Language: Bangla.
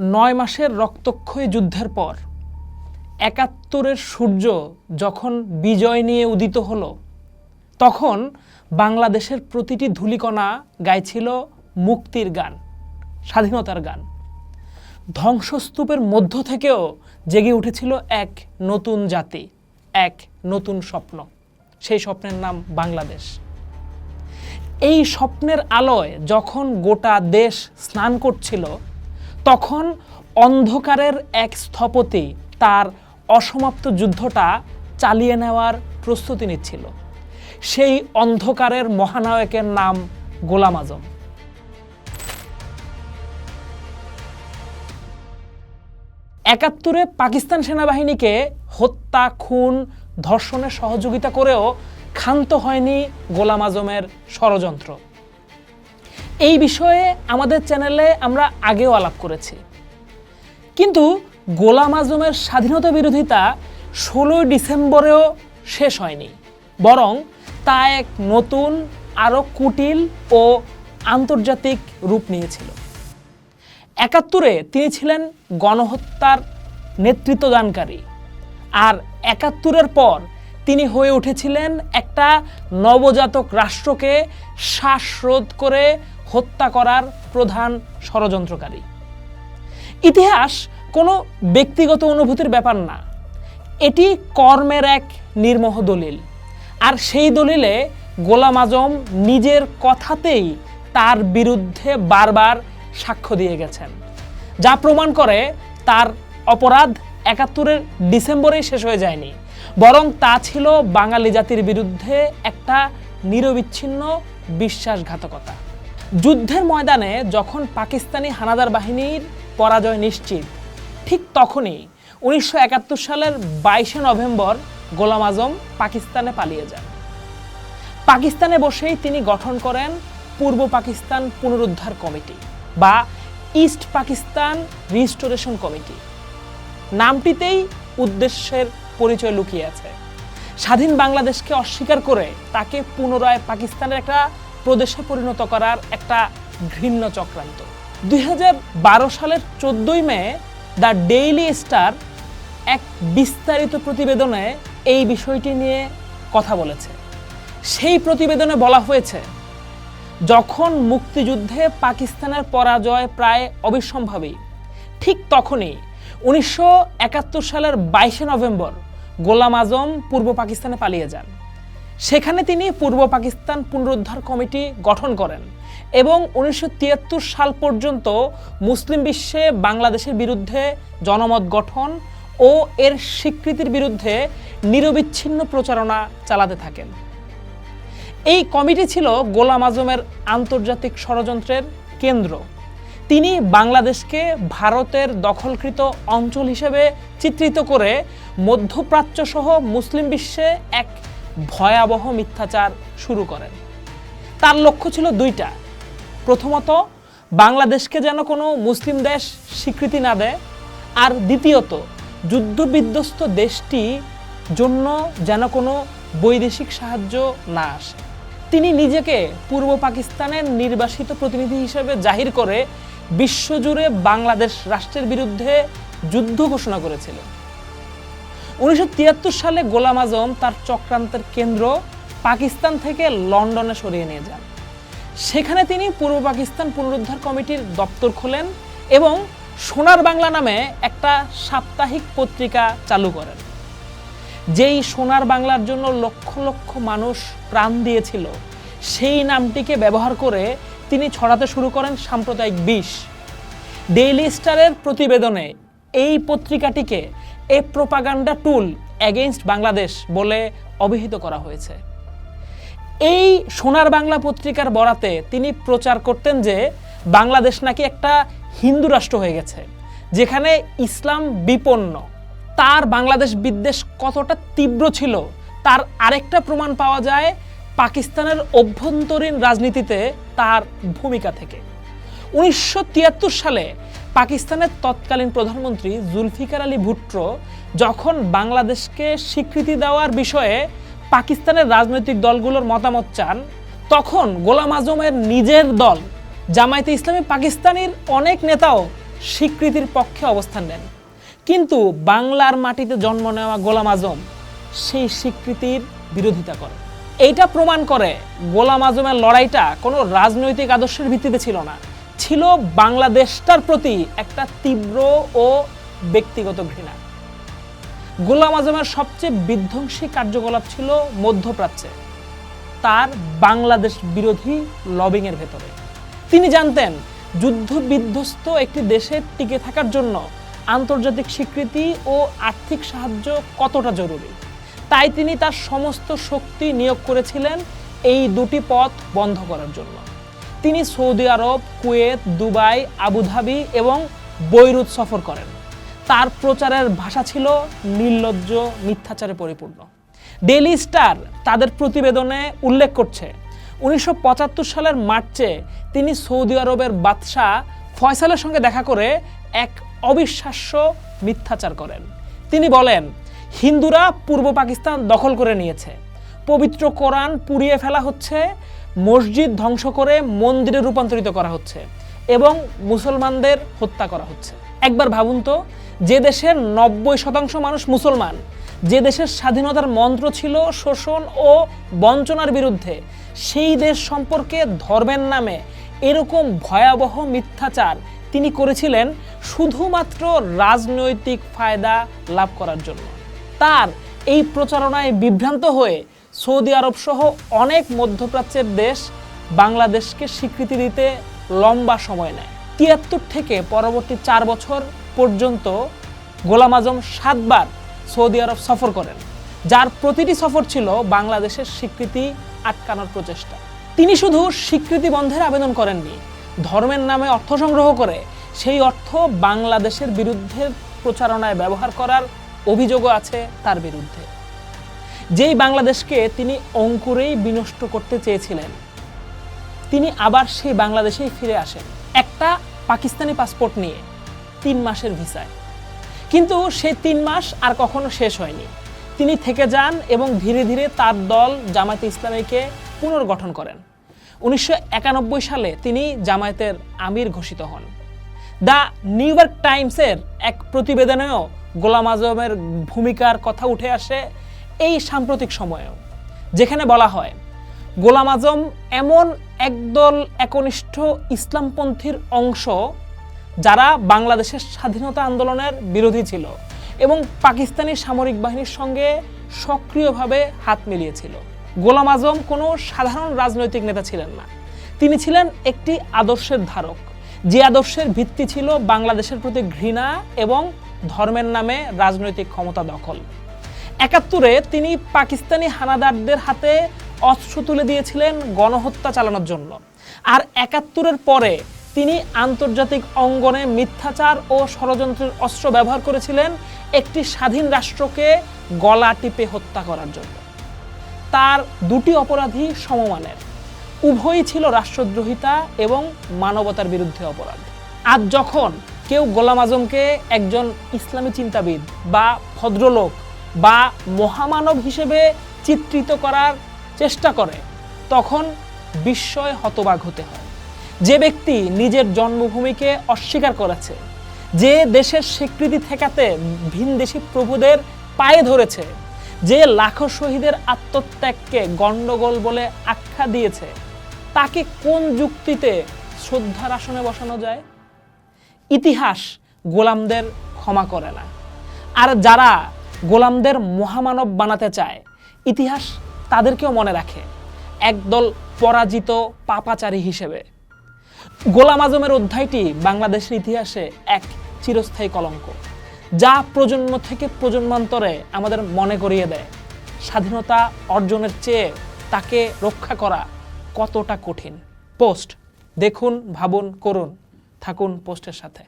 নয় মাসের রক্তক্ষয়ী যুদ্ধের পর, একাত্তরের সূর্য যখন বিজয় নিয়ে উদিত হলো, তখন বাংলাদেশের প্রতিটি ধুলিকণা গাইছিল মুক্তির গান, স্বাধীনতার গান। ধ্বংসস্তূপের মধ্য থেকেও জেগে উঠেছিল এক নতুন জাতি, এক নতুন স্বপ্ন। সেই স্বপ্নের নাম বাংলাদেশ। এই স্বপ্নের আলোয় যখন গোটা দেশ স্নান করছিল তখন অন্ধকারের এক স্থপতি তার অসমাপ্ত যুদ্ধটা চালিয়ে নেওয়ার প্রস্তুতি নিচ্ছিল। সেই অন্ধকারের মহানায়কের নাম গোলাম আজম। একাত্তরে পাকিস্তান সেনাবাহিনীকে হত্যা, খুন ধর্ষণের সহযোগিতা করেও ক্ষান্ত হয়নি গোলাম আজমের ষড়যন্ত্র। এই বিষয়ে আমাদের চ্যানেলে আমরা আগেও আলাপ করেছি। কিন্তু গোলাম আজমের স্বাধীনতা বিরোধিতা ষোলোই ডিসেম্বরেও শেষ হয়নি। বরং তা এক নতুন, আরও কুটিল ও আন্তর্জাতিক রূপ নিয়েছিল। একাত্তরে তিনি ছিলেন গণহত্যার নেতৃত্বদানকারী। আর একাত্তরের পর তিনি হয়ে উঠেছিলেন একটা নবজাতক রাষ্ট্রকে শ্বাসরোধ করে হত্যা করার প্রধান ষড়যন্ত্রকারী। ইতিহাস কোনো ব্যক্তিগত অনুভূতির ব্যাপার না। এটি কর্মের এক নির্মহ দলিল। আর সেই দলিলে গোলাম আজম নিজের কথাতেই তার বিরুদ্ধে বারবার সাক্ষ্য দিয়ে গেছেন, যা প্রমাণ করে তার অপরাধ একাত্তরের ডিসেম্বরেই শেষ হয়ে যায়নি, বরং তা ছিল বাঙালি জাতির বিরুদ্ধে একটা নিরবিচ্ছিন্ন বিশ্বাসঘাতকতা। যুদ্ধের ময়দানে যখন পাকিস্তানি হানাদার বাহিনীর পরাজয় নিশ্চিত, ঠিক তখনই উনিশশো একাত্তর সালের বাইশে নভেম্বর গোলাম আজম পাকিস্তানে পালিয়ে যান। পাকিস্তানে বসেই তিনি গঠন করেন পূর্ব পাকিস্তান পুনরুদ্ধার কমিটি বা ইস্ট পাকিস্তান রিস্টোরেশন কমিটি। নামটিতেই উদ্দেশ্যের পরিচয় লুকিয়ে আছে। স্বাধীন বাংলাদেশকে অস্বীকার করে তাকে পুনরায় পাকিস্তানের একটা প্রদেশে পরিণত করার একটা ঘৃণ্য চক্রান্ত। দুই হাজার বারো সালের চোদ্দই মে দ্য ডেইলি স্টার এক বিস্তারিত প্রতিবেদনে এই বিষয়টি নিয়ে কথা বলেছে। সেই প্রতিবেদনে বলা হয়েছে, যখন মুক্তিযুদ্ধে পাকিস্তানের পরাজয় প্রায় অবিসম্ভাবী, ঠিক তখনই উনিশশো একাত্তর সালের বাইশে নভেম্বর গোলাম আজম পূর্ব পাকিস্তানে পালিয়ে যান। সেখানে তিনি পূর্ব পাকিস্তান পুনরুদ্ধার কমিটি গঠন করেন এবং উনিশশো তিয়াত্তর সাল পর্যন্ত মুসলিম বিশ্বে বাংলাদেশের বিরুদ্ধে জনমত গঠন ও এর স্বীকৃতির বিরুদ্ধে নিরবিচ্ছিন্ন প্রচারণা চালাতে থাকেন। এই কমিটি ছিল গোলাম আজমের আন্তর্জাতিক ষড়যন্ত্রের কেন্দ্র। তিনি বাংলাদেশকে ভারতের দখলকৃত অঞ্চল হিসেবে চিত্রিত করে মধ্যপ্রাচ্য সহ মুসলিম বিশ্বে এক ভয়াবহ মিথ্যাচার শুরু করেন। তার লক্ষ্য ছিল দুইটা। প্রথমত, বাংলাদেশকে যেন কোনো মুসলিম দেশ স্বীকৃতি না দেয়। আর দ্বিতীয়ত, যুদ্ধবিধ্বস্ত দেশটি জন্য যেন কোনো বৈদেশিক সাহায্য না আসে। তিনি নিজেকে পূর্ব পাকিস্তানের নির্বাসিত প্রতিনিধি হিসেবে জাহির করে বিশ্বজুড়ে বাংলাদেশ রাষ্ট্রের বিরুদ্ধে যুদ্ধ ঘোষণা করেছিলেন। উনিশশো তিয়াত্তর সালে গোলাম আজম তার চক্রান্তের কেন্দ্র পাকিস্তান থেকে লন্ডনে সরিয়ে নিয়ে যান। সেখানে তিনি পূর্ব পাকিস্তান পুনরুদ্ধার কমিটির দপ্তর খোলেন এবং সোনার বাংলা নামে একটা সাপ্তাহিক পত্রিকা চালু করেন। যেই সোনার বাংলার জন্য লক্ষ লক্ষ মানুষ প্রাণ দিয়েছিল, সেই নামটিকে ব্যবহার করে তিনি ছড়াতে শুরু করেন সাম্প্রদায়িক বিষ। ডেইলি স্টারের প্রতিবেদনে এই পত্রিকাটিকে a propaganda tool against Bangladesh বলে অভিহিত করা হয়েছে। এই সোনার বাংলা পত্রিকার বরাতে তিনি প্রচার করতেন যে বাংলাদেশ নাকি একটা হিন্দু রাষ্ট্র হয়ে গেছে, যেখানে ইসলাম বিপন্ন। তার বাংলাদেশ বিদ্বেষ কতটা তীব্র ছিল, তার আরেকটা প্রমাণ পাওয়া যায় পাকিস্তানের অভ্যন্তরীণ রাজনীতিতে তার ভূমিকা থেকে। উনিশশো তিয়াত্তর সালে পাকিস্তানের তৎকালীন প্রধানমন্ত্রী জুলফিকার আলী ভুট্টো যখন বাংলাদেশকে স্বীকৃতি দেওয়ার বিষয়ে পাকিস্তানের রাজনৈতিক দলগুলোর মতামত চান, তখন গোলাম আজমের নিজের দল জামায়াতে ইসলামী পাকিস্তানের অনেক নেতাও স্বীকৃতির পক্ষে অবস্থান নেন। কিন্তু বাংলার মাটিতে জন্ম নেওয়া গোলাম আজম সেই স্বীকৃতির বিরোধিতা করে। এইটা প্রমাণ করে গোলাম আজমের লড়াইটা কোনো রাজনৈতিক আদর্শের ভিত্তিতে ছিল না। ছিল বাংলাদেশটার প্রতি একটা তীব্র ও ব্যক্তিগত ঘৃণা। গোলাম আজমের সবচেয়ে বিধ্বংসী কার্যকলাপ ছিল মধ্যপ্রাচ্যে, তার বাংলাদেশ বিরোধী লবিংয়ের ভেতরে। তিনি জানতেন, যুদ্ধ বিধ্বস্ত একটি দেশে টিকে থাকার জন্য আন্তর্জাতিক স্বীকৃতি ও আর্থিক সাহায্য কতটা জরুরি? তাই তিনি তার সমস্ত শক্তি নিয়োগ করেছিলেন এই দুটি পথ বন্ধ করার জন্য। তিনি Saudi Arab, Kuwait, Dubai, Abu Dhabi এবং বৈরুত সফর করেন। তার প্রচারের ভাষা ছিল নির্লজ্জ, মিথ্যাচারে পরিপূর্ণ। ডেইলি স্টার তাদের প্রতিবেদনে উল্লেখ করছে, উনিশশো পঁচাত্তর সালের মার্চে তিনি সৌদি আরবের বাদশাহ ফয়সালের সঙ্গে দেখা করে এক অবিশ্বাস্য মিথ্যাচার করেন। তিনি বলেন, হিন্দুরা পূর্ব পাকিস্তান দখল করে নিয়েছে। পবিত্র কোরআন পুড়িয়ে ফেলা হচ্ছে, মসজিদ ধ্বংস করে মন্দিরে রূপান্তরিত করা হচ্ছে এবং মুসলমানদের হত্যা করা হচ্ছে। একবার ভাবুন তো, যে দেশের নব্বই শতাংশ মানুষ মুসলমান, যে দেশের স্বাধীনতার মন্ত্র ছিল শোষণ ও বঞ্চনার বিরুদ্ধে, সেই দেশ সম্পর্কে ধর্মের নামে এরকম ভয়াবহ মিথ্যাচার তিনি করেছিলেন শুধুমাত্র রাজনৈতিক ফায়দা লাভ করার জন্য। তার এই প্রচারণায় বিভ্রান্ত হয়ে সৌদি আরব সহ অনেক মধ্যপ্রাচ্যের দেশ বাংলাদেশকে স্বীকৃতি দিতে লম্বা সময় নেয়। তিয়াত্তর থেকে পরবর্তী চার বছর পর্যন্ত গোলাম আজম সাতবার সৌদি আরব সফর করেন, যার প্রতিটি সফর ছিল বাংলাদেশের স্বীকৃতি আটকানোর প্রচেষ্টা। তিনি শুধু স্বীকৃতি বন্ধের আবেদন করেননি, ধর্মের নামে অর্থ সংগ্রহ করে সেই অর্থ বাংলাদেশের বিরুদ্ধে প্রচারণায় ব্যবহার করার অভিযোগও আছে তার বিরুদ্ধে। যেই বাংলাদেশকে তিনি অঙ্কুরেই বিনষ্ট করতে চেয়েছিলেন, তিনি আবার সেই বাংলাদেশেই ফিরে আসেন। একটা পাকিস্তানি পাসপোর্ট নিয়ে, তিন মাসের ভিসায়। কিন্তু সেই তিন মাস আর কখনো শেষ হয়নি। তিনি থেকে যান এবং ধীরে ধীরে তার দল জামায়াতে ইসলামীকে পুনর্গঠন করেন। উনিশশো একানব্বই সালে তিনি জামায়াতের আমির ঘোষিত হন। দ্য নিউ ইয়র্ক টাইমসের এক প্রতিবেদনেও গোলাম আজমের ভূমিকার কথা উঠে আসে এই সাম্প্রতিক সময়েও, যেখানে বলা হয়, গোলাম আজম এমন একদল একনিষ্ঠ ইসলামপন্থীর অংশ যারা বাংলাদেশের স্বাধীনতা আন্দোলনের বিরোধী ছিল এবং পাকিস্তানি সামরিক বাহিনীর সঙ্গে সক্রিয়ভাবে হাত মিলিয়েছিল। গোলাম আজম কোনো সাধারণ রাজনৈতিক নেতা ছিলেন না। তিনি ছিলেন একটি আদর্শের ধারক। যে আদর্শের ভিত্তি ছিল বাংলাদেশের প্রতি ঘৃণা এবং ধর্মের নামে রাজনৈতিক ক্ষমতা দখল। একাত্তরে তিনি পাকিস্তানি হানাদারদের হাতে অস্ত্র তুলে দিয়েছিলেন গণহত্যা চালানোর জন্য। আর একাত্তরের পরে তিনি আন্তর্জাতিক অঙ্গনে মিথ্যাচার ও ষড়যন্ত্রের অস্ত্র ব্যবহার করেছিলেন একটি স্বাধীন রাষ্ট্রকে গলা টিপে হত্যা করার জন্য। তার দুটি অপরাধী সমমানের, উভয়ই ছিল রাষ্ট্রদ্রোহিতা এবং মানবতার বিরুদ্ধে অপরাধ। আজ যখন কেউ গোলাম আজমকে একজন ইসলামী চিন্তাবিদ বা ভদ্রলোক বা মহামানব হিসেবে চিত্রিত করার চেষ্টা করে, তখন বিস্ময় হতবাক হতে হয়। যে ব্যক্তি নিজের জন্মভূমিকে অস্বীকার করেছে, যে দেশের স্বীকৃতি ঠেকাতে ভিনদেশি প্রভুদের পায়ে ধরেছে, যে লাখো শহীদের আত্মত্যাগকে গণ্ডগোল বলে আখ্যা দিয়েছে, তাকে কোন যুক্তিতে শ্রদ্ধার আসনে বসানো যায়? ইতিহাস গোলামদের ক্ষমা করে না। আর যারা গোলামদের মহামানব বানাতে চায়। ইতিহাস তাদেরকেও মনে রাখে, একদল পরাজিত পাপাচারী হিসেবে। গোলাম আজমের অধ্যায়টি বাংলাদেশের ইতিহাসে এক চিরস্থায়ী কলঙ্ক, যা প্রজন্ম থেকে প্রজন্মান্তরে আমাদের মনে করিয়ে দেয়। স্বাধীনতা অর্জনের চেয়ে তাকে রক্ষা করা কতটা কঠিন। পোস্ট, দেখুন, ভাবুন, করুন, থাকুন পোস্টের সাথে।